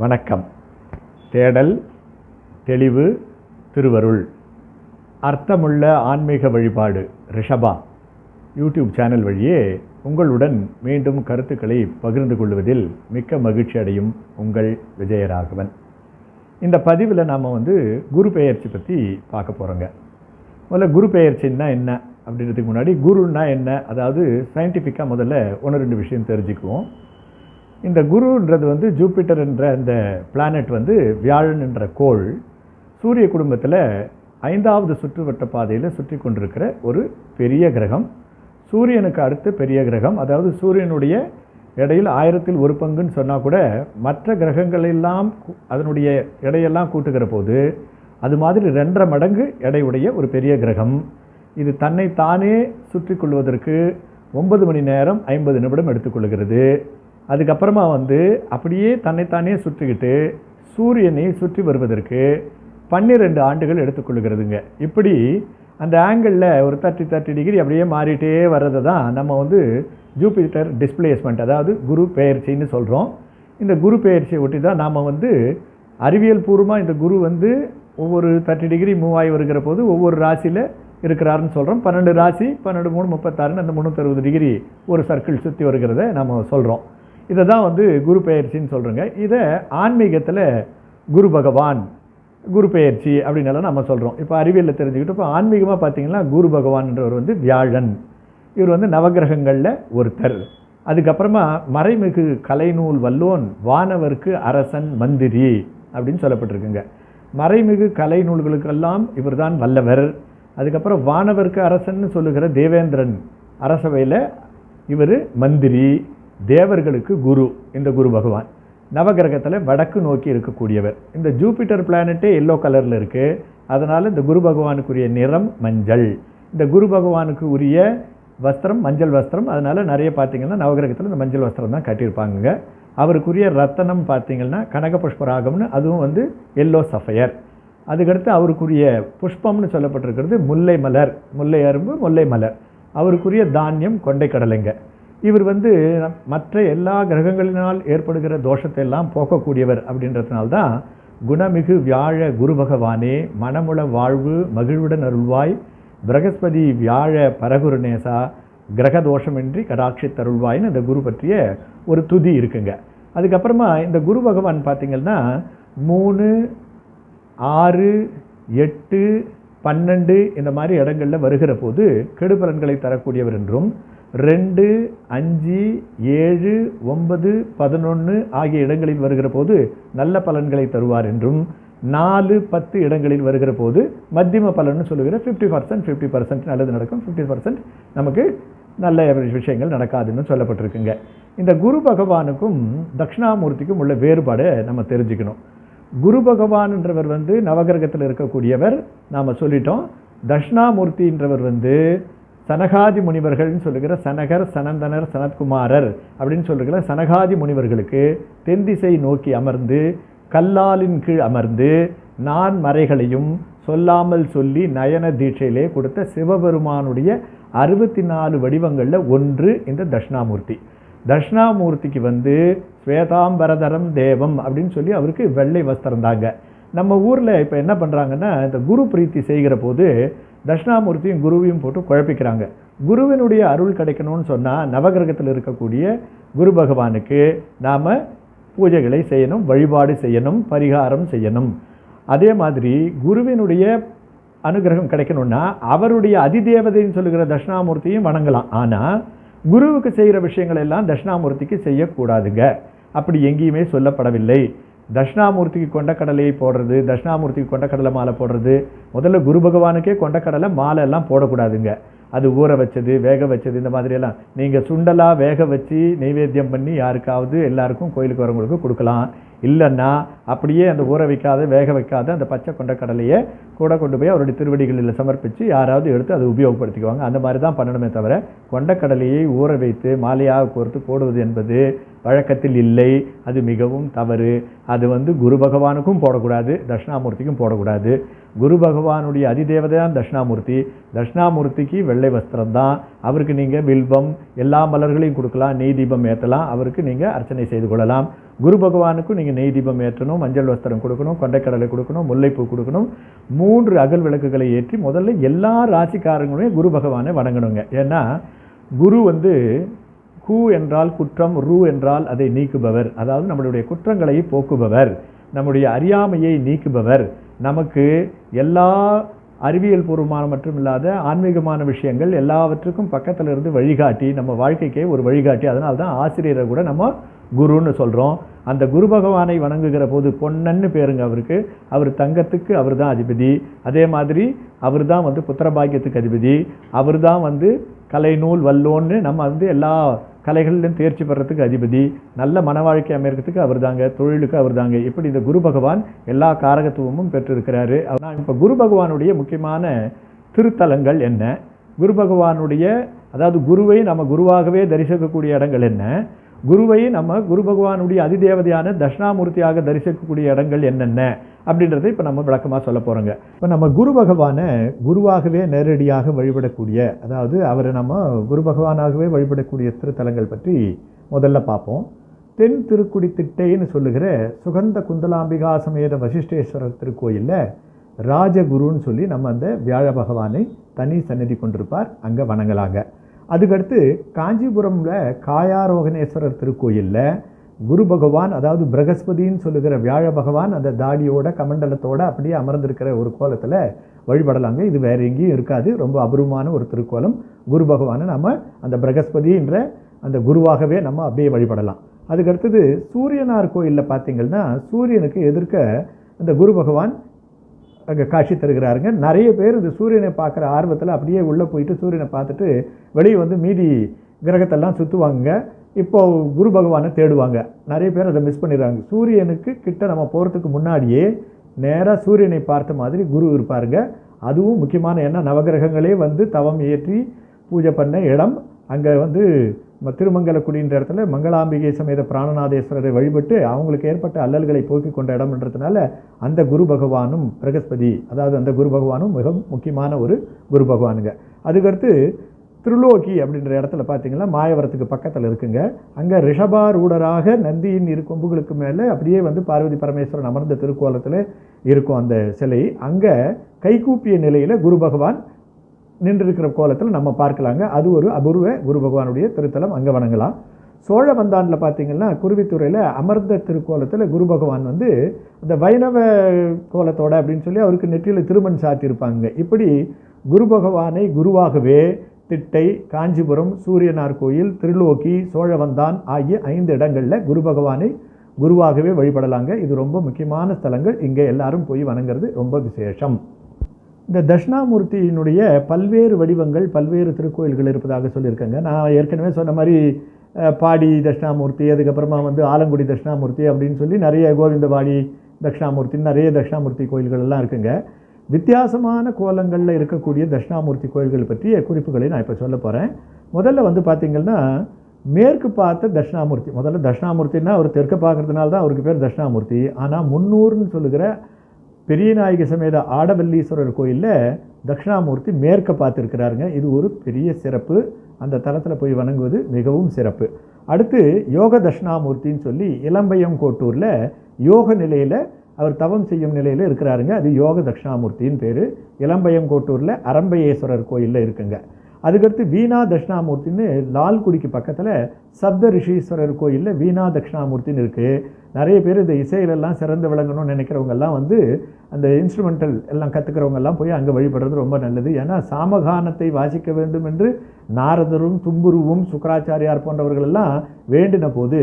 வணக்கம். தேடல் தெளிவு திருவருள். அர்த்தமுள்ள ஆன்மீக வழிபாடு ரிஷபா. யூடியூப் சேனல் வழியே உங்களுடன் மீண்டும் கருத்துக்களை பகிர்ந்து கொள்வதில் மிக்க மகிழ்ச்சி அடையும் உங்கள் விஜயராகவன். இந்த பதிவில் நாம் வந்து குரு பெயர்ச்சி பற்றி பார்க்க போகிறோங்க முதல்ல குரு பெயர்ச்சின்னா என்ன? அப்படின்றதுக்கு முன்னாடி குருன்னா என்ன? அதாவது சயின்டிஃபிக்காக முதல்ல ஒன்று ரெண்டு விஷயம் தெரிஞ்சுக்குவோம். இந்த குருன்றது வந்து ஜூபிட்டர் என்ற அந்த பிளானட் வந்து வியாழன் என்ற கோள் சூரிய குடும்பத்தில் ஐந்தாவது சுற்றுவட்ட பாதையில் சுற்றி கொண்டிருக்கிற ஒரு பெரிய கிரகம். சூரியனுக்கு அடுத்து பெரிய கிரகம் அதாவது சூரியனுடைய எடையில் ஆயிரத்தில் ஒரு பங்குன்னு சொன்னால் கூட மற்ற கிரகங்களெல்லாம் அதனுடைய எடையெல்லாம் கூட்டுகிற போது அது மாதிரி ரெண்டரை மடங்கு எடையுடைய ஒரு பெரிய கிரகம். இது தன்னை தானே சுற்றி கொள்வதற்கு ஒன்பது மணி நேரம் ஐம்பது நிமிடம் எடுத்துக்கொள்கிறது அதுக்கப்புறமா வந்து அப்படியே தன்னைத்தானே சுற்றிக்கிட்டு சூரியனை சுற்றி வருவதற்கு பன்னிரெண்டு ஆண்டுகள் எடுத்துக்கொள்கிறதுங்க. இப்படி அந்த ஆங்கிளில் ஒரு தேர்ட்டி தேர்ட்டி டிகிரி அப்படியே மாறிட்டே வர்றதை தான் நம்ம வந்து ஜூபிட்டர் டிஸ்பிளேஸ்மெண்ட் அதாவது குரு பெயர்ச்சின்னு சொல்கிறோம் இந்த குரு பெயர்ச்சியை ஒட்டி தான் நாம் வந்து அறிவியல் பூர்வமாக இந்த குரு வந்து ஒவ்வொரு தேர்ட்டி டிகிரி மூவ் ஆகி வருகிற போது ஒவ்வொரு ராசியில் இருக்கிறாருன்னு சொல்கிறோம் பன்னெண்டு ராசி பன்னெண்டு மூணு முப்பத்தாறுன்னு அந்த முந்நூற்றறுபது டிகிரி ஒரு சர்க்கிள் சுற்றி வருகிறத நம்ம சொல்கிறோம் இதை தான் வந்து குரு பெயர்ச்சின்னு சொல்கிறோங்க இதை ஆன்மீகத்தில் குரு பகவான் குரு பெயர்ச்சி அப்படின்னு நம்ம சொல்கிறோம் இப்போ அறிவியலில் தெரிஞ்சுக்கிட்டு இப்போ ஆன்மீகமாக பார்த்தீங்கன்னா குரு பகவான்ன்றவர் வந்து வியாழன். இவர் வந்து நவக்கிரகங்களில் ஒருத்தர். அதுக்கப்புறமா மறைமிகு கலைநூல் வல்லோன் வானவர்க்கு அரசன் மந்திரி அப்படின்னு சொல்லப்பட்டிருக்குங்க. மறைமிகு கலை நூல்களுக்கெல்லாம் இவர்தான் வல்லவர். அதுக்கப்புறம் வானவர்க்கு அரசன் சொல்லுகிற தேவேந்திரன் அரசவையில் இவர் மந்திரி. தேவர்களுக்கு குரு இந்த குரு பகவான். நவகிரகத்தில் வடக்கு நோக்கி இருக்கக்கூடியவர். இந்த ஜூபிட்டர் பிளானட்டே எல்லோ கலரில் இருக்குது அதனால் இந்த குரு பகவானுக்குரிய நிறம் மஞ்சள். இந்த குரு பகவானுக்கு உரிய வஸ்திரம் மஞ்சள் வஸ்திரம். அதனால் நிறைய பார்த்திங்கன்னா நவகிரகத்தில் இந்த மஞ்சள் வஸ்திரம் தான் கட்டியிருப்பாங்க அவருக்குரிய ரத்தனம் பார்த்தீங்கன்னா கனக புஷ்பராகம்னு அதுவும் வந்து எல்லோ சஃபையர் அதுக்கடுத்து அவருக்குரிய புஷ்பம்னு சொல்லப்பட்டிருக்கிறது முல்லை மலர். முல்லை அரும்பு முல்லை மலர். அவருக்குரிய தானியம் கொண்டை கடலைங்க. இவர் வந்து மற்ற எல்லா கிரகங்களினால் ஏற்படுகிற தோஷத்தை எல்லாம் போக்கக்கூடியவர் அப்படின்றதுனால்தான் குணமிகு வியாழ குரு பகவானே மனமுள வாழ்வு மகிழ்வுடன் அருள்வாய் பிரகஸ்பதி வியாழ பரகுருநேசா கிரக தோஷமின்றி கடாட்சி தருள்வாய்னு இந்த குரு பற்றிய ஒரு துதி இருக்குங்க. அதுக்கப்புறமா இந்த குரு பகவான் பார்த்திங்கன்னா மூணு ஆறு எட்டு பன்னெண்டு இந்த மாதிரி இடங்களில் வருகிற போது கெடுபலன்களை தரக்கூடியவர் என்றும் ரெண்டு அஞ்சு ஏழு ஒன்பது பதினொன்று ஆகிய இடங்களில் வருகிற போது நல்ல பலன்களை தருவார் என்றும் நாலு பத்து இடங்களில் வருகிற போது மத்தியம பலன்னு சொல்லுகிற ஃபிஃப்டி பர்சன்ட் ஃபிஃப்டி பர்சன்ட் நல்லது நடக்கும். ஃபிஃப்டி பர்சன்ட் நமக்கு நல்ல விஷயங்கள் நடக்காதுன்னு சொல்லப்பட்டிருக்குங்க. இந்த குரு பகவானுக்கும் தட்சிணாமூர்த்திக்கும் உள்ள வேறுபாடை நம்ம தெரிஞ்சுக்கணும். குரு பகவான்ன்றவர் வந்து நவகிரகத்தில் இருக்கக்கூடியவர் நாம் சொல்லிட்டோம். தட்சிணாமூர்த்தின்றவர் வந்து சனகாதி முனிவர்கள்னு சொல்லுகிற சனகர் சனந்தனர் சனத்குமாரர் அப்படின்னு சொல்லுகிற சனகாதி முனிவர்களுக்கு தென்திசை நோக்கி அமர்ந்து கல்லாலின் கீழ் அமர்ந்து நான் மறைகளையும் சொல்லாமல் சொல்லி நயன தீட்சையிலே கொடுத்த சிவபெருமானுடைய அறுபத்தி நாலு வடிவங்களில் ஒன்று இந்த தட்சிணாமூர்த்தி. தட்சிணாமூர்த்திக்கு வந்து ஸ்வேதாம்பரதரம் தேவம் அப்படின்னு சொல்லி அவருக்கு வெள்ளை வஸ்திரம் தாங்க. நம்ம ஊரில் இப்போ என்ன பண்ணுறாங்கன்னா இந்த குரு பிரீத்தி செய்கிற போது தட்சிணாமூர்த்தியும் குருவையும் போட்டு குழப்பிக்கிறாங்க. குருவினுடைய அருள் கிடைக்கணும்னு சொன்னால் நவகிரகத்தில் இருக்கக்கூடிய குரு பகவானுக்கு நாம் பூஜைகளை செய்யணும் வழிபாடு செய்யணும் பரிகாரம் செய்யணும். அதே மாதிரி குருவினுடைய அனுகிரகம் கிடைக்கணும்னா அவருடைய அதிதேவதைன்னு சொல்லுகிற தட்சிணாமூர்த்தியும் வணங்கலாம். ஆனால் குருவுக்கு செய்கிற விஷயங்கள் எல்லாம் தட்சிணாமூர்த்திக்கு செய்யக்கூடாதுங்க. அப்படி எங்கேயுமே சொல்லப்படவில்லை. தட்சிணாமூர்த்திக்கு கொண்டக்கடலையை போடுறது தட்சிணாமூர்த்திக்கு கொண்டக்கடலை மாலை போடுறது முதல்ல குரு பகவானுக்கே கொண்டக்கடலை மாலை எல்லாம் போடக்கூடாதுங்க. அது ஊற வச்சது வேக வச்சது இந்த மாதிரியெல்லாம். நீங்கள் சுண்டலாக வேக வச்சு நெய்வேத்தியம் பண்ணி யாருக்காவது எல்லாருக்கும் கோயிலுக்கு வரவங்களுக்கு கொடுக்கலாம். இல்லைன்னா அப்படியே அந்த ஊற வைக்காத வேக வைக்காத அந்த பச்சை கொண்டக்கடலையை கூட கொண்டு போய் அவருடைய திருவடிகளில் சமர்ப்பித்து யாராவது எடுத்து அதை உபயோகப்படுத்திக்குவாங்க. அந்த மாதிரி தான் பண்ணணுமே தவிர கொண்டக்கடலையை ஊற வைத்து மாலையாக கோர்த்து போடுவது என்பது வழக்கத்தில் இல்லை. அது மிகவும் தவறு. அது வந்து குரு பகவானுக்கும் போடக்கூடாது தட்சிணாமூர்த்திக்கும் போடக்கூடாது. குரு பகவானுடைய அதிதேவதைதான் தட்சிணாமூர்த்தி. தட்சிணாமூர்த்திக்கு வெள்ளை வஸ்திரம் தான். அவருக்கு நீங்கள் வில்வம் எல்லா மலர்களையும் கொடுக்கலாம் நெய் தீபம் ஏற்றலாம் அவருக்கு நீங்கள் அர்ச்சனை செய்து கொள்ளலாம். குரு பகவானுக்கும் நீங்கள் நெய் தீபம் ஏற்றணும் மஞ்சள் வஸ்திரம் கொடுக்கணும் கொண்டைக்கடலை கொடுக்கணும் முல்லைப்பூ கொடுக்கணும் மூன்று அகல் விளக்குகளை ஏற்றி முதல்ல எல்லா ராசிக்காரங்களுமே குரு பகவானை வணங்கணுங்க. ஏன்னா குரு வந்து கு என்றால் குற்றம் ரு என்றால் அதை நீக்குபவர். அதாவது நம்மளுடைய குற்றங்களை போக்குபவர். நம்முடைய அறியாமையை நீக்குபவர். நமக்கு எல்லா அறிவியல் பூர்வமான மற்றும் இல்லாத ஆன்மீகமான விஷயங்கள் எல்லாவற்றுக்கும் பக்கத்தில் இருந்து வழிகாட்டி நம்ம வாழ்க்கைக்கே ஒரு வழிகாட்டி. அதனால தான் ஆசிரியரை கூட நம்ம குருன்னு சொல்கிறோம் அந்த குரு பகவானை வணங்குகிற போது பொன்னன்னு பேருங்க அவருக்கு. அவர் தங்கத்துக்கு அவர் தான் அதிபதி. அதே மாதிரி அவர் தான் வந்து புத்திரபாக்கியத்துக்கு அதிபதி. அவர் தான் வந்து கலை நூல் வல்லோன்னு நம்ம வந்து எல்லா கலைகளிலும் தேர்ச்சி பெறத்துக்கு அதிபதி. நல்ல மன வாழ்க்கை அமைக்கிறதுக்கு அவர் தாங்க தொழிலுக்கு அவர் தாங்க இப்படி இந்த குரு பகவான் எல்லா காரகத்துவமும் பெற்றிருக்கிறாரு. ஆனால் இப்போ குரு பகவானுடைய முக்கியமான திருத்தலங்கள் என்ன? குரு பகவானுடைய அதாவது குருவை நம்ம குருவாகவே தரிசிக்கக்கூடிய இடங்கள் என்ன? குருவை நம்ம குரு பகவானுடைய அதிதேவதையான தட்சிணாமூர்த்தியாக தரிசிக்கக்கூடிய இடங்கள் என்னென்ன அப்படின்றத இப்போ நம்ம விளக்கமாக சொல்ல போகிறோங்க இப்போ நம்ம குரு பகவானை குருவாகவே நேரடியாக வழிபடக்கூடிய அதாவது அவரை நம்ம குரு பகவானாகவே வழிபடக்கூடிய திருத்தலங்கள் பற்றி முதல்ல பார்ப்போம். தென் திருக்குடி திட்டைன்னு சொல்லுகிற சுகந்த குந்தலாம்பிகா சமேத வசிஷ்டேஸ்வரர் திருக்கோயிலில் ராஜகுருன்னு சொல்லி நம்ம அந்த வியாழ பகவானை தனி சன்னதி கொண்டிருப்பார். அங்கே வணங்கலாங்க. அதுக்கடுத்து காஞ்சிபுரமில் காயாரோகணேஸ்வரர் திருக்கோயிலில் குரு பகவான் அதாவது பிரகஸ்பதின்னு சொல்லுகிற வியாழ பகவான் அந்த தாடியோட கமண்டலத்தோட அப்படியே அமர்ந்திருக்கிற ஒரு கோலத்தில் வழிபடலாங்க. இது வேற எங்கேயும் இருக்காது. ரொம்ப அபூர்வமான ஒரு திருக்கோலம். குரு பகவானை நம்ம அந்த பிரகஸ்பதின்ற அந்த குருவாகவே நம்ம அப்படியே வழிபடலாம். அதுக்கடுத்தது சூரியனார் கோயிலில் பார்த்தீங்கன்னா சூரியனுக்கு எதிர்க்க அந்த குரு பகவான் அங்கே காட்சி தருகிறாருங்க. நிறைய பேர் இந்த சூரியனை பார்க்குற ஆர்வத்தில் அப்படியே உள்ளே போயிட்டு சூரியனை பார்த்துட்டு வெளியே வந்து மீதி கிரகத்தெல்லாம் சுற்றுவாங்க இப்போது குரு பகவானை தேடுவாங்க. நிறைய பேர் அதை மிஸ் பண்ணிடுறாங்க. சூரியனுக்கு கிட்ட நம்ம போகிறதுக்கு முன்னாடியே நேராக சூரியனை பார்த்த மாதிரி குரு இருப்பாருங்க. அதுவும் முக்கியமான என்ன? நவகிரகங்களே வந்து தவம் ஏற்றி பூஜை பண்ண இடம். அங்கே வந்து திருமங்கலக்குடின்ற இடத்துல மங்களாம்பிகை சமேத பிராணநாதேஸ்வரரை வழிபட்டு அவங்களுக்கு ஏற்பட்ட அல்லல்களை போக்கிக் கொண்ட இடம்ன்றதுனால அந்த குரு பகவானும் பிரகஸ்பதி அதாவது அந்த குரு பகவானும் மிக முக்கியமான ஒரு குரு பகவானுங்க. அதுக்கடுத்து திருலோகி அப்படின்ற இடத்துல பார்த்தீங்கன்னா மாயவரத்துக்கு பக்கத்தில் இருக்குங்க. அங்கே ரிஷபாரூடராக நந்தியின் இரு கொம்புகளுக்கு மேலே அப்படியே வந்து பார்வதி பரமேஸ்வரன் அமர்ந்த திருக்கோலத்தில் இருக்கும் அந்த சிலை. அங்கே கைகூப்பிய நிலையில் குரு பகவான் நின்றிருக்கிற கோலத்தில் நம்ம பார்க்கலாங்க. அது ஒரு அபூர்வ குரு பகவானுடைய திருத்தலம். அங்கே வணங்கலாம். சோழவந்தானில் பார்த்தீங்கன்னா குருவித்துறையில் அமர்ந்த திருக்கோலத்தில் குரு பகவான் வந்து அந்த வைணவ கோலத்தோட அப்படின்னு சொல்லி அவருக்கு நெற்றியில் திருமண் சாத்தியிருப்பாங்க. இப்படி குரு பகவானை குருவாகவே திட்டை காஞ்சிபுரம் சூரியனார் கோயில் திருலோக்கி சோழவந்தான் ஆகிய ஐந்து இடங்களில் குரு பகவானை குருவாகவே வழிபடலாங்க. இது ரொம்ப முக்கியமான ஸ்தலங்கள். இங்கே எல்லாரும் போய் வணங்குறது ரொம்ப விசேஷம். இந்த தட்சிணாமூர்த்தியினுடைய பல்வேறு வடிவங்கள் பல்வேறு திருக்கோயில்கள் இருப்பதாக சொல்லியிருக்கேங்க. நான் ஏற்கனவே சொன்ன மாதிரி பாடி தட்சிணாமூர்த்தி அதுக்கப்புறமா வந்து ஆலங்குடி தட்சிணாமூர்த்தி அப்படின்னு சொல்லி நிறைய கோவிந்தபாடி தட்சிணாமூர்த்தி நிறைய தட்சிணாமூர்த்தி கோயில்கள் எல்லாம் இருக்குங்க. வித்தியாசமான கோலங்களில் இருக்கக்கூடிய தட்சிணாமூர்த்தி கோயில்கள் பற்றிய குறிப்புகளை நான் இப்போ சொல்ல போகிறேன் முதல்ல வந்து பார்த்திங்கன்னா மேற்கு பார்த்த தட்சிணாமூர்த்தி. முதல்ல தட்சிணாமூர்த்தின்னா அவர் தெற்க பார்க்கறதுனால தான் அவருக்கு பேர் தட்சிணாமூர்த்தி. ஆனால் முன்னூறுன்னு சொல்லுகிற பெரியநாயகி சமேத ஆடவல்லீஸ்வரர் கோயிலில் தட்சிணாமூர்த்தி மேற்க பார்த்துருக்கிறாருங்க. இது ஒரு பெரிய சிறப்பு. அந்த தலத்தில் போய் வணங்குவது மிகவும் சிறப்பு. அடுத்து யோக தட்சிணாமூர்த்தின்னு சொல்லி இளம்பயம் கோட்டூரில் யோக நிலையில் அவர் தவம் செய்யும் நிலையில் இருக்கிறாருங்க. அது யோக தட்சிணாமூர்த்தின்னு பேர். இளம்பயம் கோட்டூரில் அரம்பையேஸ்வரர் கோயிலில் இருக்குங்க. அதுக்கடுத்து வீணா தட்சிணாமூர்த்தின்னு லால்குடிக்கு பக்கத்தில் சப்த ரிஷீஸ்வரர் கோயிலில் வீணா தட்சிணாமூர்த்தின்னு இருக்குது நிறைய பேர் இந்த இசையிலெல்லாம் சிறந்து விளங்கணும்னு நினைக்கிறவங்கெல்லாம் வந்து அந்த இன்ஸ்ட்ருமெண்டல் எல்லாம் கற்றுக்கிறவங்கெல்லாம் போய் அங்கே வழிபடுறது ரொம்ப நல்லது. ஏன்னா சாமகானத்தை வாசிக்க வேண்டும் என்று நாரதரும் தும்புருவும் சுக்கராச்சாரியார் போன்றவர்கள் எல்லாம் வேண்டின போது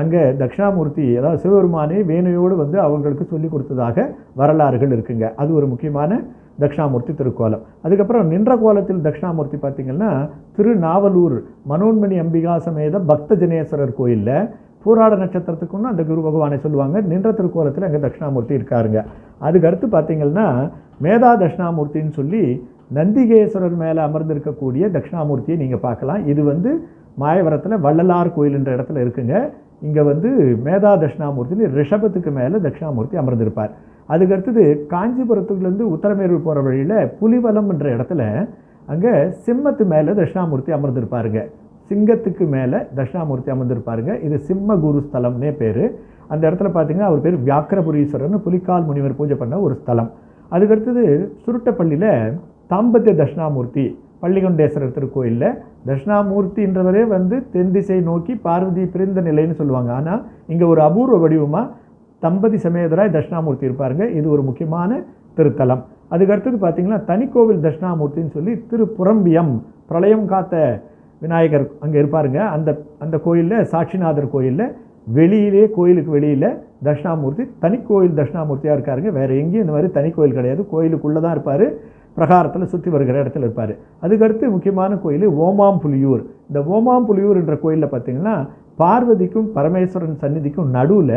அங்கே தட்சிணாமூர்த்தி அதாவது சிவபெருமானே வேணையோடு வந்து அவங்களுக்கு சொல்லி கொடுத்ததாக வரலாறுகள் இருக்குங்க. அது ஒரு முக்கியமான தட்சிணாமூர்த்தி திருக்கோலம். அதுக்கப்புறம் நின்ற கோலத்தில் தட்சிணாமூர்த்தி பார்த்திங்கன்னா திருநாவலூர் மனோன்மணி அம்பிகா சமேத பக்த ஜனேஸ்வரர் கோயிலில் பூராட நட்சத்திரத்துக்குன்னு அந்த குரு பகவானை சொல்லுவாங்க. நின்ற திருக்கோலத்தில் அங்கே தட்சிணாமூர்த்தி இருக்காருங்க. அதுக்கடுத்து பார்த்தீங்கன்னா மேதா தட்சிணாமூர்த்தின்னு சொல்லி நந்திகேஸ்வரர் மேலே அமர்ந்திருக்கக்கூடிய தட்சிணாமூர்த்தியை நீங்கள் பார்க்கலாம். இது வந்து மாயவரத்தில் வள்ளலார் கோயில்ன்ற இடத்துல இருக்குங்க. இங்கே வந்து மேதா தட்சிணாமூர்த்தின்னு ரிஷபத்துக்கு மேலே தட்சிணாமூர்த்தி அமர்ந்திருப்பார். அதுக்கு அடுத்தது காஞ்சிபுரத்துலேருந்து உத்தரமேரூர் போகிற வழியில் புலிவலம் என்ற இடத்துல அங்கே சிம்மத்து மேலே தட்சிணாமூர்த்தி அமர்ந்திருப்பாருங்க. சிங்கத்துக்கு மேலே தட்சிணாமூர்த்தி அமர்ந்திருப்பாருங்க. இது சிம்ம குரு ஸ்தலம்னே பேர். அந்த இடத்துல பார்த்தீங்கன்னா அவர் பேர் வியாக்கரபுரீஸ்வரர்னு புலிக்கால் முனிவர் பூஜை பண்ண ஒரு ஸ்தலம். அதுக்கடுத்தது சுருட்டப்பள்ளியில் தாம்பத்திய தட்சிணாமூர்த்தி பள்ளிகொண்டேஸ்வரர் திருக்கோயிலில். தட்சிணாமூர்த்தின்றவரே வந்து தென் திசை நோக்கி பார்வதி பிரிந்த நிலைன்னு சொல்லுவாங்க. ஆனால் இங்கே ஒரு அபூர்வ வடிவமாக தம்பதி சமேதராய் தட்சிணாமூர்த்தி இருப்பாருங்க. இது ஒரு முக்கியமான திருத்தலம். அதுக்கடுத்தது பார்த்திங்கன்னா தனிக்கோவில் தட்சிணாமூர்த்தின்னு சொல்லி திருப்புரம்பியம் பிரளயம் காத்த விநாயகர் அங்கே இருப்பாருங்க. அந்த அந்த கோயிலில் சாட்சிநாதர் கோயிலில் வெளியிலே கோயிலுக்கு வெளியில் தட்சிணாமூர்த்தி தனி கோயில் தட்சிணாமூர்த்தியாக இருக்காருங்க. வேறு எங்கேயும் இந்த மாதிரி தனி கோயில் கிடையாது. கோயிலுக்குள்ளே தான் இருப்பார். பிரகாரத்தில் சுற்றி வருகிற இடத்துல இருப்பார். அதுக்கடுத்து முக்கியமான கோயில் ஓமாம்புலியூர். இந்த ஓமாம்புலியூர் என்ற கோயிலில் பார்த்திங்கன்னா பார்வதிக்கும் பரமேஸ்வரன் சந்நிதிக்கும் நடுவில்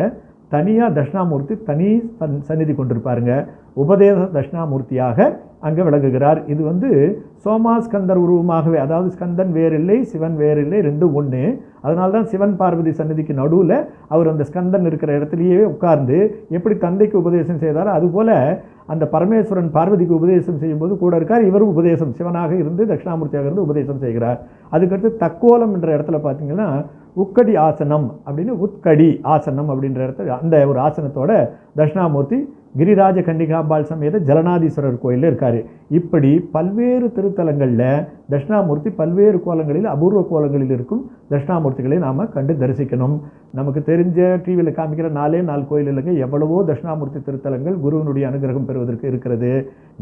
தனியாக தட்சிணாமூர்த்தி தனி சன்- சந்நிதி கொண்டிருப்பாருங்க. உபதேச தட்சிணாமூர்த்தியாக அங்கே விளங்குகிறார். இது வந்து சோமாஸ்கந்தர் உருவமாகவே அதாவது ஸ்கந்தன் வேறில்லை சிவன் வேறில்லை ரெண்டும் ஒன்று அதனால தான் சிவன் பார்வதி சன்னதிக்கு நடுவில் அவர் அந்த ஸ்கந்தன் இருக்கிற இடத்துலையே உட்கார்ந்து எப்படி தந்தைக்கு உபதேசம் செய்தாரோ அதுபோல் அந்த பரமேஸ்வரன் பார்வதிக்கு உபதேசம் செய்யும்போது கூட இருக்கார். இவரும் உபதேசம். சிவனாக இருந்து தட்சிணாமூர்த்தியாக இருந்து உபதேசம் செய்கிறார். அதுக்கடுத்து தக்கோலம் என்ற இடத்துல பார்த்தீங்கன்னா உக்கடி ஆசனம் அப்படின்னு உத்கடி ஆசனம் அப்படின்ற இடத்துல அந்த ஒரு ஆசனத்தோட தட்சிணாமூர்த்தி கிரிராஜ கன்னிகாம்பாள் சமேத ஜலநாதீஸ்வரர் கோயிலில் இருக்கார். இப்படி பல்வேறு திருத்தலங்களில் தட்சிணாமூர்த்தி பல்வேறு கோலங்களில் அபூர்வ கோலங்களில் இருக்கும் தட்சிணாமூர்த்திகளை நாம் கண்டு தரிசிக்கணும். நமக்கு தெரிஞ்ச டிவியில் காமிக்கிற நாலே நாலு கோயில் இல்லைங்க. எவ்வளவோ தட்சிணாமூர்த்தி திருத்தலங்கள் குருவினுடைய அனுகிரகம் பெறுவதற்கு இருக்கிறது.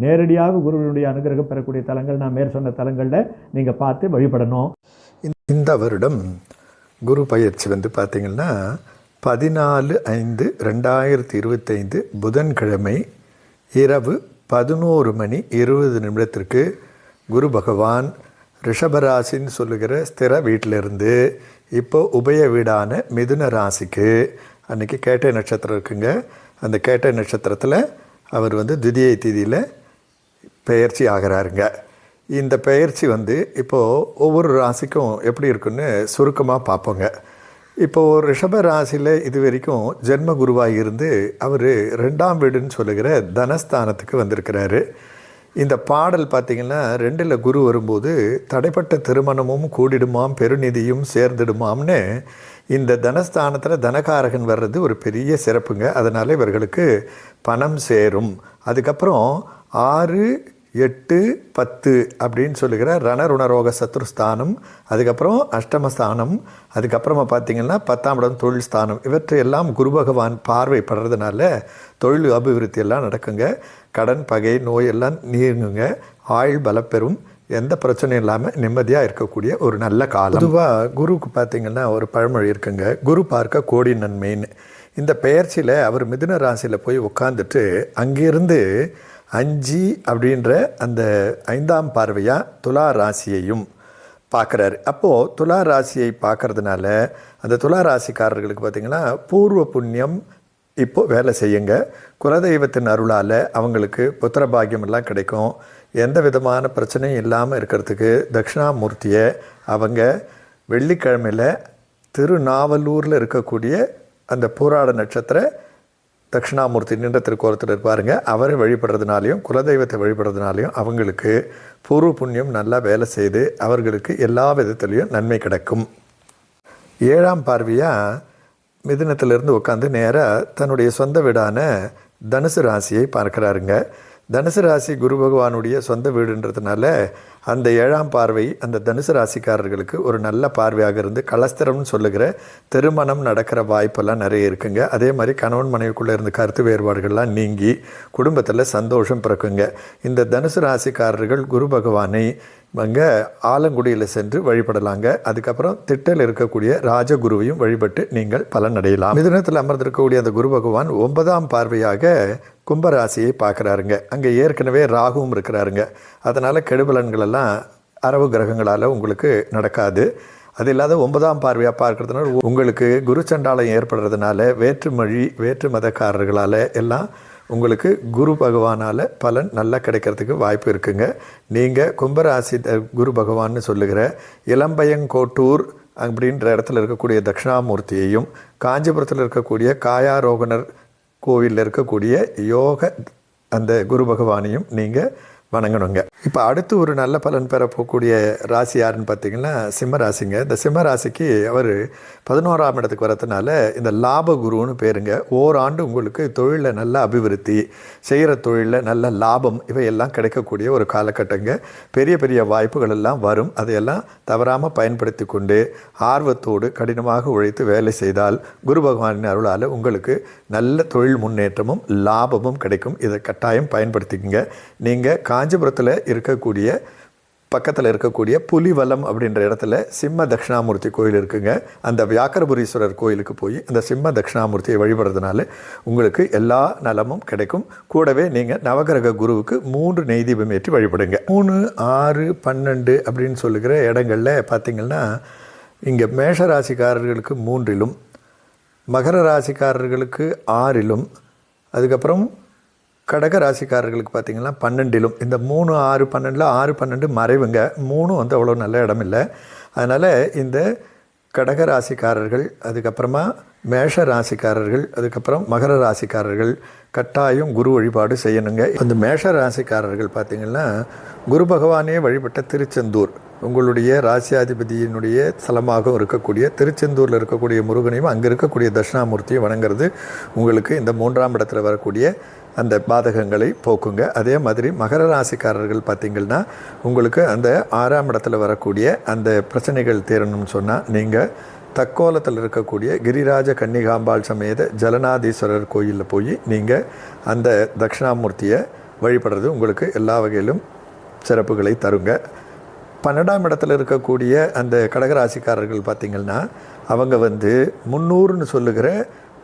நேரடியாக குருவினுடைய அனுகிரகம் பெறக்கூடிய தலங்கள் நான் மேற் சொன்ன தலங்களில் நீங்கள் பார்த்து வழிபடணும். இந்த வருடம் குரு பயிற்சி வந்து பார்த்திங்கன்னா பதினாலு ஐந்து ரெண்டாயிரத்தி இருபத்தைந்து புதன்கிழமை இரவு பதினோரு மணி இருபது நிமிடத்திற்கு குரு பகவான் ரிஷபராசின்னு சொல்லுகிற ஸ்திர வீட்டிலிருந்து இப்போ உபய வீடான மிதுன ராசிக்கு அன்றைக்கி கேட்டை நட்சத்திரம் இருக்குங்க. அந்த கேட்டை நட்சத்திரத்தில் அவர் வந்து திதியை திதியில் பெயர்ச்சி ஆகிறாருங்க. இந்த பெயர்ச்சி வந்து இப்போது ஒவ்வொரு ராசிக்கும் எப்படி இருக்குன்னு சுருக்கமாக பார்ப்போங்க. இப்போது ரிஷப ராசியில் இது வரைக்கும் ஜென்ம குருவாக இருந்து அவர் ரெண்டாம் வீடுன்னு சொல்லுகிற தனஸ்தானத்துக்கு வந்திருக்கிறாரு. இந்த பாடல் பார்த்திங்கன்னா ரெண்டில் குரு வரும்போது தடைப்பட்ட திருமணமும் கூடிடுமாம் பெருநிதியும் சேர்ந்துடுமாம்னு இந்த தனஸ்தானத்தில் தனகாரகன் வர்றது ஒரு பெரிய சிறப்புங்க. அதனால் இவர்களுக்கு பணம் சேரும். அதுக்கப்புறம் ஆறு எட்டு பத்து அப்படின்னு சொல்லுகிற ரணருணரோக சத்ருஸ்தானம் அதுக்கப்புறம் அஷ்டமஸ்தானம் அதுக்கப்புறமா பார்த்தீங்கன்னா பத்தாம் இடம் தொழில் ஸ்தானம் இவற்றையெல்லாம் குரு பகவான் பார்வைப்படுறதுனால தொழில் அபிவிருத்தி எல்லாம் நடக்குங்க. கடன் பகை நோய் எல்லாம் நீங்குங்க. ஆயுள் பலப்பெறும் எந்த பிரச்சனையும் இல்லாமல் நிம்மதியாக இருக்கக்கூடிய ஒரு நல்ல காலம். பொதுவாக குருவுக்கு பார்த்தீங்கன்னா ஒரு பழமொழி இருக்குங்க. குரு பார்க்க கோடி நன்மைன்னு. இந்த பெயர்ச்சியில் அவர் மிதுன ராசியில் போய் உட்காந்துட்டு அங்கேருந்து அஞ்சு அப்படின்ற அந்த ஐந்தாம் பார்வையாக துலா ராசியையும் பார்க்குறாரு. அப்போது துலா ராசியை பார்க்கறதுனால அந்த துலா ராசிக்காரர்களுக்கு பார்த்திங்கன்னா பூர்வ புண்ணியம் இப்போது வேலை செய்யுங்க. குலதெய்வத்தின் அருளால் அவங்களுக்கு புத்திர பாக்கியம் கிடைக்கும். எந்த விதமான பிரச்சனையும் இல்லாமல் இருக்கிறதுக்கு தட்சிணாமூர்த்தியை அவங்க வெள்ளிக்கிழமையில் திருநாவலூரில் இருக்கக்கூடிய அந்த பூராட நட்சத்திர தட்சிணாமூர்த்தி நின்ற திருக்கோலத்தில் இருப்பாருங்க. அவரை வழிபடுறதுனாலையும் குலதெய்வத்தை வழிபடுறதுனாலையும் அவங்களுக்கு பூர்வ புண்ணியம் நல்லா வேலை செய்து அவர்களுக்கு எல்லா விதத்துலேயும் நன்மை கிடைக்கும். ஏழாம் பார்வையாக மிதினத்திலிருந்து உட்காந்து நேராக தன்னுடைய சொந்த வீடான தனுசு ராசியை பார்க்குறாருங்க. தனுசு ராசி குரு பகவானுடைய சொந்த வீடுன்றதுனால அந்த ஏழாம் பார்வை அந்த தனுசு ராசிக்காரர்களுக்கு ஒரு நல்ல பார்வையாக இருந்து கலஸ்திரம்னு சொல்லுகிற திருமணம் நடக்கிற வாய்ப்பெல்லாம் நிறைய இருக்குங்க. அதே மாதிரி கணவன் மனைவிக்குள்ளே இருந்த கருத்து வேறுபாடுகள்லாம் நீங்கி குடும்பத்தில் சந்தோஷம் பிறக்குங்க. இந்த தனுசு ராசிக்காரர்கள் குரு பகவானை அங்கே ஆலங்குடியில் சென்று வழிபடலாங்க. அதுக்கப்புறம் திட்டல் இருக்கக்கூடிய ராஜகுருவையும் வழிபட்டு நீங்கள் பலன் அடையலாம் மிதுனத்தில் அமர்ந்திருக்கக்கூடிய அந்த குரு பகவான் ஒன்பதாம் பார்வையாக கும்பராசியை பார்க்குறாருங்க. அங்கே ஏற்கனவே ராகுவும் இருக்கிறாருங்க. அதனால் கெடுபலன்களெல்லாம் அரவு கிரகங்களால் உங்களுக்கு நடக்காது. அது இல்லாத ஒன்பதாம் பார்வையாக பார்க்கறதுனால உங்களுக்கு குரு சண்டாலம் ஏற்படுறதுனால வேற்றுமொழி வேற்று மதக்காரர்களால் எல்லாம் உங்களுக்கு குரு பகவானால் பலன் நல்லா கிடைக்கிறதுக்கு வாய்ப்பு இருக்குங்க. நீங்கள் கும்பராசி த- குரு பகவான்னு சொல்லுகிற இளம்பயங்கோட்டூர் அப்படின்ற இடத்துல இருக்கக்கூடிய தட்சிணாமூர்த்தியையும் காஞ்சிபுரத்தில் இருக்கக்கூடிய காயாரோகணர் கோவிலில் இருக்கக்கூடிய யோக அந்த குரு பகவானையும் நீங்கள் வணங்கணுங்க. இப்போ அடுத்து ஒரு நல்ல பலன் பெற போகக்கூடிய ராசி யாருன்னு பார்த்தீங்கன்னா சிம்ம ராசிங்க. இந்த சிம்ம ராசிக்கு அவர் பதினோராம் இடத்துக்கு வரதுனால இந்த லாப குருன்னு பேருங்க. ஓராண்டு உங்களுக்கு தொழிலில் நல்ல அபிவிருத்தி செய்கிற தொழிலில் நல்ல லாபம் இவையெல்லாம் கிடைக்கக்கூடிய ஒரு காலகட்டங்க. பெரிய பெரிய வாய்ப்புகள் எல்லாம் வரும். அதையெல்லாம் தவறாமல் பயன்படுத்தி கொண்டு ஆர்வத்தோடு கடினமாக உழைத்து வேலை செய்தால் குரு பகவானின் அருளால் உங்களுக்கு நல்ல தொழில் முன்னேற்றமும் லாபமும் கிடைக்கும். இதை கட்டாயம் பயன்படுத்திக்கங்க. நீங்கள் காஞ்சிபுரத்தில் இருக்கக்கூடிய பக்கத்தில் இருக்கக்கூடிய புலிவலம் அப்படின்ற இடத்துல சிம்ம தட்சிணாமூர்த்தி கோயில் இருக்குங்க. அந்த வியாக்கரபுரீஸ்வரர் கோயிலுக்கு போய் அந்த சிம்ம தட்சிணாமூர்த்தியை வழிபடுறதுனால உங்களுக்கு எல்லா நலமும் கிடைக்கும். கூடவே நீங்கள் நவகிரக குருவுக்கு மூன்று நெய்தீபம் ஏற்றி வழிபடுங்க. மூணு ஆறு பன்னெண்டு அப்படின்னு சொல்லுகிற இடங்களில் பார்த்தீங்கன்னா இங்கே மேஷ ராசிக்காரர்களுக்கு மூன்றிலும் மகர ராசிக்காரர்களுக்கு ஆறிலும் அதுக்கப்புறம் கடக ராசிக்காரர்களுக்கு பார்த்தீங்கன்னா பன்னெண்டிலும். இந்த மூணு ஆறு பன்னெண்டில் ஆறு பன்னெண்டு மறைவுங்க. மூணும் வந்து அவ்வளோ நல்ல இடம் இல்லை. அதனால் இந்த கடக ராசிக்காரர்கள் அதுக்கப்புறமா மேஷ ராசிக்காரர்கள் அதுக்கப்புறம் மகர ராசிக்காரர்கள் கட்டாயம் குரு வழிபாடு செய்யணுங்க. அந்த மேஷ ராசிக்காரர்கள் பார்த்திங்கன்னா குரு பகவானே வழிபட்ட திருச்செந்தூர். உங்களுடைய ராசியாதிபதியினுடைய ஸ்தலமாகவும் இருக்கக்கூடிய திருச்செந்தூரில் இருக்கக்கூடிய முருகனையும் அங்கே இருக்கக்கூடிய தட்சிணாமூர்த்தியும் வணங்குறது உங்களுக்கு இந்த மூன்றாம் இடத்துல வரக்கூடிய அந்த பாதகங்களை போக்குங்க. அதே மாதிரி மகர ராசிக்காரர்கள் பார்த்திங்கன்னா உங்களுக்கு அந்த ஆறாம் இடத்துல வரக்கூடிய அந்த பிரச்சனைகள் தீரணும்னு சொன்னால் நீங்கள் தக்கோலத்தில் இருக்கக்கூடிய கிரிராஜ கன்னிகாம்பாள் சமேத ஜலநாதீஸ்வரர் கோயிலில் போய் நீங்கள் அந்த தட்சிணாமூர்த்தியை வழிபடுறது உங்களுக்கு எல்லா வகையிலும் சிறப்புகளை தருங்க. பன்னெண்டாம் இடத்துல இருக்கக்கூடிய அந்த கடகராசிக்காரர்கள் பார்த்திங்கன்னா அவங்க வந்து முன்னூறுன்னு சொல்லுகிற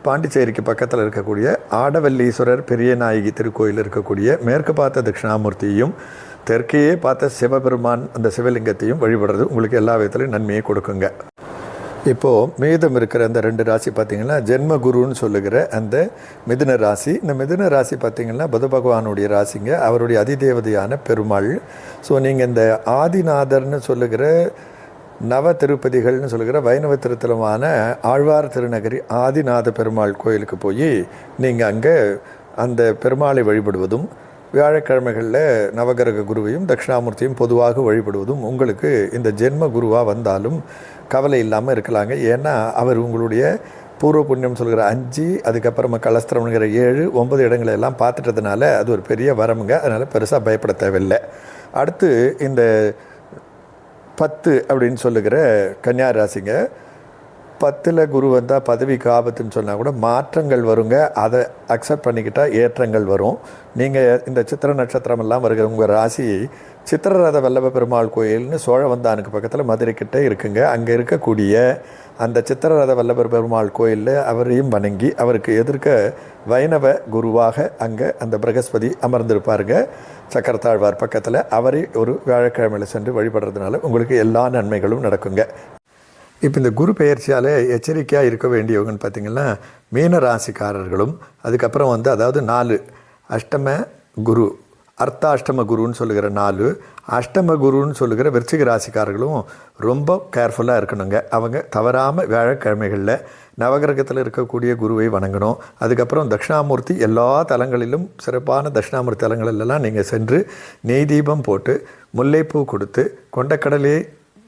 பாண்டிச்சேரிக்கு பக்கத்தில் இருக்கக்கூடிய ஆடவல்லீஸ்வரர் பெரிய நாயகி திருக்கோயில் இருக்கக்கூடிய மேற்கு பார்த்த தட்சிணாமூர்த்தியையும் தெற்கையே பார்த்த சிவபெருமான் அந்த சிவலிங்கத்தையும் வழிபடுறது உங்களுக்கு எல்லா விதத்துலையும் நன்மையை கொடுக்குங்க. இப்போது மீதம் இருக்கிற அந்த ரெண்டு ராசி பார்த்திங்கன்னா ஜென்ம குருன்னு சொல்லுகிற அந்த மிதுன ராசி. இந்த மிதுன ராசி பார்த்திங்கன்னா புத பகவானுடைய ராசிங்க. அவருடைய அதிதேவதையான பெருமாள். ஸோ நீங்கள் இந்த ஆதிநாதர்னு சொல்லுகிற நவ திருப்பதிகள்னு சொல்லுகிற வைணவ திருத்தலமான ஆழ்வார் திருநகரி ஆதிநாத பெருமாள் கோயிலுக்கு போய் நீங்கள் அங்கே அந்த பெருமாளை வழிபடுவதும் வியாழக்கிழமைகளில் நவகிரக குருவையும் தட்சிணாமூர்த்தியும் பொதுவாக வழிபடுவதும் உங்களுக்கு இந்த ஜென்ம குருவாக வந்தாலும் கவலை இல்லாமல் இருக்கலாங்க. ஏன்னா அவர் உங்களுடைய பூர்வ புண்ணியம் சொல்கிற அஞ்சு அதுக்கப்புறமா கலஸ்திரம்ங்கிற ஏழு ஒன்பது இடங்களை எல்லாம் பார்த்துட்டதுனால அது ஒரு பெரிய வரமுங்க. அதனால் பெருசாக பயப்பட தேவையில்லை. அடுத்து இந்த பத்து அப்படின்னு சொல்லுகிற கன்னியா ராசிங்க. பத்தில் குரு வந்தால் பதவிக்கு ஆபத்துன்னு சொன்னால் கூட மாற்றங்கள் வருங்க. அதை அக்செப்ட் பண்ணிக்கிட்டால் ஏற்றங்கள் வரும். நீங்கள் இந்த சித்திர நட்சத்திரமெல்லாம் வருகிற உங்கள் ராசி சித்திரரத வல்லப பெருமாள் கோயில்னு சோழ வந்தானுக்கு பக்கத்தில் மதுரை கிட்டே இருக்குங்க. அங்கே இருக்கக்கூடிய அந்த சித்திரரத வல்லபர் பெருமாள் கோயிலில் அவரையும் வணங்கி அவருக்கு எதிர்க்க வைணவ குருவாக அங்கே அந்த பிரகஸ்பதி அமர்ந்திருப்பாருங்க. சக்கரத்தாழ்வார் பக்கத்தில் அவரே ஒரு வியாழக்கிழமையில் சென்று வழிபடுறதுனால உங்களுக்கு எல்லா நன்மைகளும் நடக்குங்க. இப்போ இந்த குரு பெயர்ச்சியால் எச்சரிக்கையாக இருக்க வேண்டியவங்கன்னு பார்த்திங்கன்னா மீன ராசிக்காரர்களும் அதுக்கப்புறம் வந்து அதாவது நாலு அஷ்டம குரு அர்த்தாஷ்டம குருன்னு சொல்லுகிற நாலு அஷ்டம குருன்னு சொல்லுகிற விருச்சிக ராசிக்காரர்களும் ரொம்ப கேர்ஃபுல்லாக இருக்கணுங்க. அவங்க தவறாமல் வியாழக்கிழமைகளில் நவகிரகத்தில் இருக்கக்கூடிய குருவை வணங்கணும். அதுக்கப்புறம் தட்சிணாமூர்த்தி எல்லா தலங்களிலும் சிறப்பான தட்சிணாமூர்த்தி தலங்களிலெல்லாம் நீங்கள் சென்று நெய் தீபம் போட்டு முல்லைப்பூ கொடுத்து கொண்டக்கடலே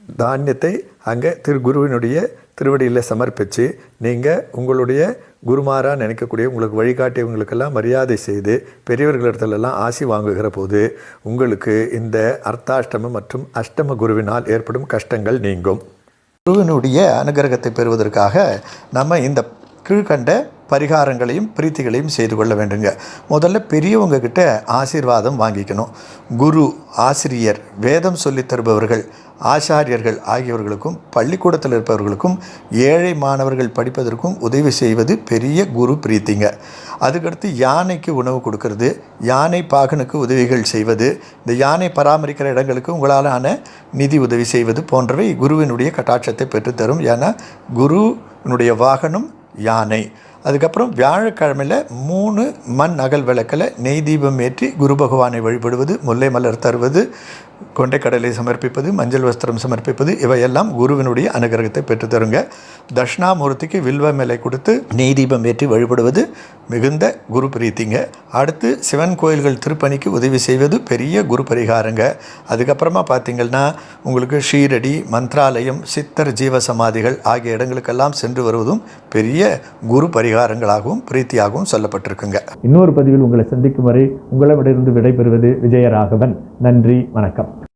தானியத்தை அங்கே திரு குருவினுடைய திருவடியில் சமர்ப்பித்து நீங்கள் உங்களுடைய குருமாராக நினைக்கக்கூடிய உங்களுக்கு வழிகாட்டியவங்களுக்கெல்லாம் மரியாதை செய்து பெரியவர்களிடத்துலலாம் ஆசி வாங்குகிற போது உங்களுக்கு இந்த அர்த்தாஷ்டம மற்றும் அஷ்டம குருவினால் ஏற்படும் கஷ்டங்கள் நீங்கும். குருவினுடைய அனுகிரகத்தை பெறுவதற்காக நம்ம இந்த கீழ்கண்ட பரிகாரங்களையும் பிரீத்திகளையும் செய்து கொள்ள வேண்டுங்க. முதல்ல பெரியவங்க கிட்ட ஆசீர்வாதம் வாங்கிக்கணும். குரு ஆசிரியர் வேதம் சொல்லித் தருபவர்கள் ஆச்சாரியர்கள் ஆகியவர்களுக்கும் பள்ளிக்கூடத்தில் இருப்பவர்களுக்கும் ஏழை மாணவர்கள் படிப்பதற்கும் உதவி செய்வது பெரிய குரு பிரீத்திங்க. அதுக்கடுத்து யானைக்கு உணவு கொடுக்கறது யானை பாகனுக்கு உதவிகள் செய்வது இந்த யானை பராமரிக்கிற இடங்களுக்கு உங்களாலான நிதி உதவி செய்வது போன்றவை குருவினுடைய கட்டாட்சத்தை பெற்றுத்தரும் ஏன்னா குருவினுடைய வாகனம் யானை. அதுக்கப்புறம் வியாழக்கிழமையில் மூணு மண் அகல் விளக்கில் நெய் தீபம் ஏற்றி குரு பகவானை வழிபடுவது முல்லை மலர் தருவது கொண்டைக்கடலை சமர்ப்பிப்பது மஞ்சள் வஸ்திரம் சமர்ப்பிப்பது இவையெல்லாம் குருவினுடைய அனுகிரகத்தை பெற்று தருங்க தட்சிணாமூர்த்திக்கு வில்வ மேலை கொடுத்து நெய் தீபம் ஏற்றி வழிபடுவது மிகுந்த குரு பிரீத்திங்க. அடுத்து சிவன் கோயில்கள் திருப்பணிக்கு உதவி செய்வது பெரிய குரு பரிகாரங்க. அதுக்கப்புறமா பார்த்தீங்கன்னா உங்களுக்கு ஷீரடி மந்த்ராலயம் சித்தர் ஜீவ சமாதிகள் ஆகிய இடங்களுக்கெல்லாம் சென்று வருவதும் பெரிய குரு பரிகாரங்களாகவும் பிரீத்தியாகவும் சொல்லப்பட்டிருக்குங்க. இன்னொரு பதிவில் உங்களை சந்திக்கும் வரை உங்களிடமிருந்து விடைபெறுவது விஜயராகவன். நன்றி வணக்கம்.